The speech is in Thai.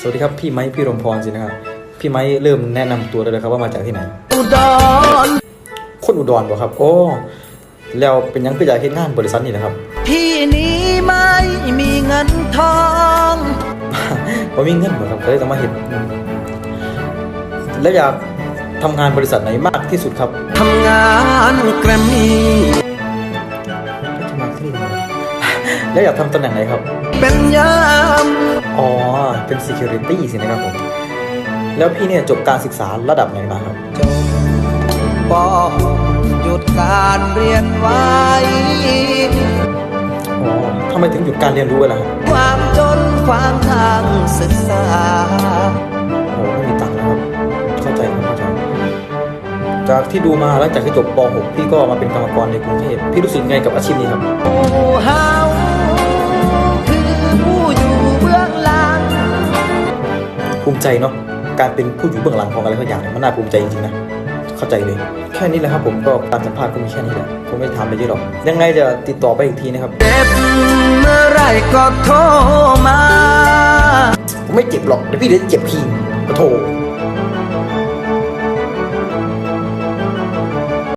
สวัสดีครับพี่ไม้พี่รมพรสินะครับพี่ไม้เริ่มแนะนำตัวได้เลยครับว่ามาจากที่ไหน อุดรคนอุดรบ่ครับ โอ้แล้วเป็นหยังคืออยากเฮ็ดงานบริษัทนี่นะครับที่นี้ไม่มีเงินทองบ่มีเงินบ่ครับก็เลยต้องมาเฮ็ดอืมแล้วอยากทำงานบริษัทไหนมากที่สุดครับทำงานแกรมมี่ทำงานที่นี่ครับแล้วอยากทำตำแหน่งไหนครับ เป็นยาม อ๋อ เป็น security สินะครับผม แล้วพี่เนี่ยจบการศึกษาระดับไหนมาครับ จบปอหยุดการเรียนไว้อ๋อทำไมถึงหยุดการเรียนรู้ไปล่ะครับความจนความทางศึกษา โอ้ไม่มีตังค์นะครับ เข้าใจครับเข้าใจ จากที่ดูมาหลังจากที่จบป .6 พี่ก็มาเป็นกรรมกรในกรุงเทพพี่รู้สึกไงกับอาชีพนี้ครับ ภูมิใจเนาะการเป็นผู้อยู่เบื้องหลังของอะไรสักอย่างเนี่ยมันน่าภูมิใจจริงๆนะเข้าใจเลย แค่นี้แหละครับผมก็การสัมภาษณ์ก็มีแค่นี้แหละผมไม่ถามอะไรเยอะหรอกยังไงจะติดต่อไปอีกทีนะครับเจ็บเมื่อไรก็โทรมาผมไม่เจ็บหรอกเดี๋ยวพี่เดี๋ยวเจ็บพีนปะโถ